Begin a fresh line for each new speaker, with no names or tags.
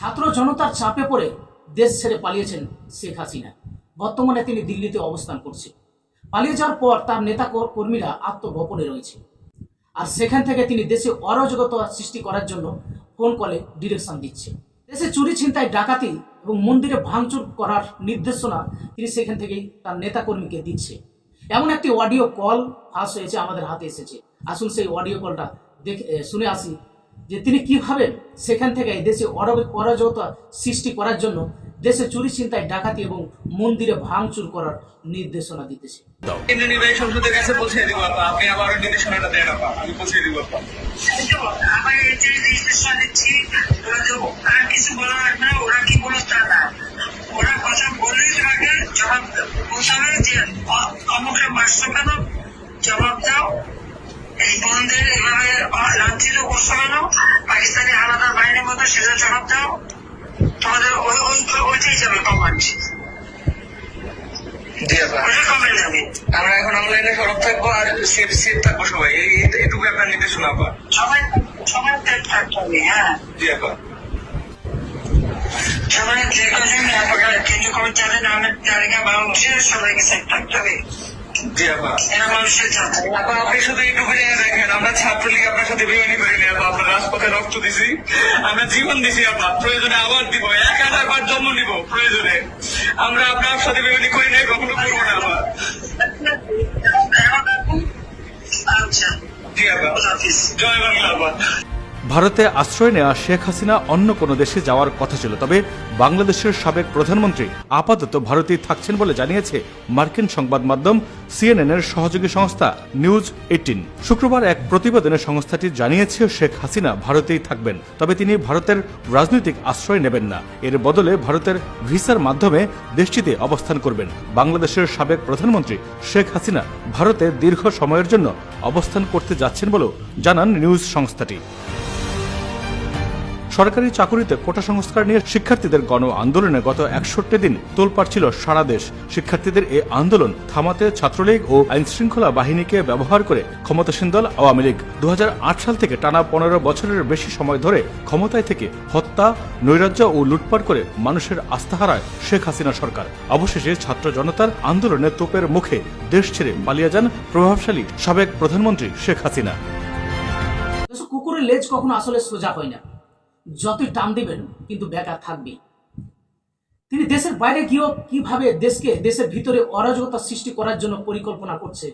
ছাত্র জনতার চাপে পড়ে দেশ ছেড়ে পালিয়েছেন শেখ হাসিনা। বর্তমানে তিনি দিল্লিতে অবস্থান করছে পালিয়ে যাওয়ার পর তার নেতা কর্মীরা আত্মগোপনে রয়েছে। আর সেখান থেকে তিনি দেশে অরাজকতা সৃষ্টি করার জন্য ফোন কলে ডিরেকশন দিচ্ছে। দেশে চুরি ছিনতাই ডাকাতি এবং মন্দিরে ভাঙচুর করার নির্দেশনা তিনি সেখান থেকেই তার নেতাকর্মীকে দিচ্ছে। এমন একটি অডিও কল ফাঁস হয়েছে আমাদের হাতে এসেছে। আসুন সেই অডিও কলটা দেখে শুনে আসি যে তিনি কীভাবে সেখান থেকে এই দেশে অরাজ- অরাজকতা সৃষ্টি করার জন্য দেশে চুরি চিন্তায় ডাকাতি এবং মন্দিরে ভাঙচুর করার নির্দেশনা দিতেছে।
নির্বাহী সংসদের কাছে পৌঁছে দিব আপনি আবার নির্দেশনাটা দেন আমি পৌঁছে দিব আপা।
এই তো আমার যে নির্দেশনা দিচ্ছি অমুকটা মারছো কেন? জবাব দাও। এই বন্ধের এভাবে লাঞ্ছিত করছ কেন? পাকিস্তানি আলাদা বাহিনীর মতো সেটা জবাব দাও। তোমাদের ওই ওই ওইটাই যাবে কমান্ড
আমরা এখন অনলাইনে সরব থাকব আর সেফ সেফ থাকব সবাই। এই এই- এইটুকু আপনার নির্দেশনা আপা
সবাই সবাই ত্যাগ থাকতে হবে হ্যাঁ।
জি আপা
সবাই যে কজন আপনারা কেন্দ্রীয় কমিটির নামের তালিকা বাংলাদেশের সবাইকে সেট থাকতে হবে মানুষের
আপনি শুধু এইটুকু দেখেন আমরা ছাত্রলীগ আপনার সাথে বেমানি করিনি আপা। আমরা রাজপথে রক্ত দিছি আমরা জীবন দিছি আপা। প্রয়োজনে আবার দিব এক হাজার বার জন্ম নিব প্রয়োজনে। আমরা আপনার সাথে বেমানি করি নাই কখনো করব না
আচ্ছা।
জি আপা। জয় বাংলা আপা।
ভারতে আশ্রয় নেওয়া শেখ হাসিনা অন্য কোনো দেশে যাওয়ার কথা ছিল, তবে বাংলাদেশের সাবেক প্রধানমন্ত্রী আপাতত ভারতেই থাকছেন বলে জানিয়েছে মার্কিন সংবাদ মাধ্যম সিএনএন এর সহযোগী সংস্থা নিউজ এইটিন। শুক্রবার এক প্রতিবেদনে সংস্থাটি জানিয়েছে, শেখ হাসিনা ভারতেই থাকবেন, তবে তিনি ভারতের রাজনৈতিক আশ্রয় নেবেন না। এর বদলে ভারতের ভিসার মাধ্যমে দেশটিতে অবস্থান করবেন। বাংলাদেশের সাবেক প্রধানমন্ত্রী শেখ হাসিনা ভারতে দীর্ঘ সময়ের জন্য অবস্থান করতে যাচ্ছেন বলেও জানান নিউজ সংস্থাটি। সরকারি চাকুরিতে কোটা সংস্কার নিয়ে শিক্ষার্থীদের গণ আন্দোলনে গত একষট্টি দিন তোলপাড় ছিল সারা দেশ। শিক্ষার্থীদের এই আন্দোলন থামাতে ছাত্রলীগ ও আইনশৃঙ্খলা বাহিনীকে ব্যবহার করে ক্ষমতাসীন দল আওয়ামী লীগ। দুহাজার আট সাল থেকে টানা পনেরো বছরের বেশি সময় ধরে ক্ষমতায় থেকে হত্যা, নৈরাজ্য ও লুটপাট করে মানুষের আস্থা হারায় শেখ হাসিনা সরকার। অবশেষে ছাত্র জনতার আন্দোলনে তোপের মুখে দেশ ছেড়ে পালিয়ে যান প্রভাবশালী সাবেক প্রধানমন্ত্রী শেখ হাসিনা।
কুকুরের লেজ কখনো আসলে সোজা হয় না। যতই টান দেবেন, কিন্তু বেকার থাকবে। তিনি দেশের বাইরে গিয়েও কীভাবে দেশকে, দেশের ভিতরে অরাজকতা সৃষ্টি করার জন্য পরিকল্পনা করছে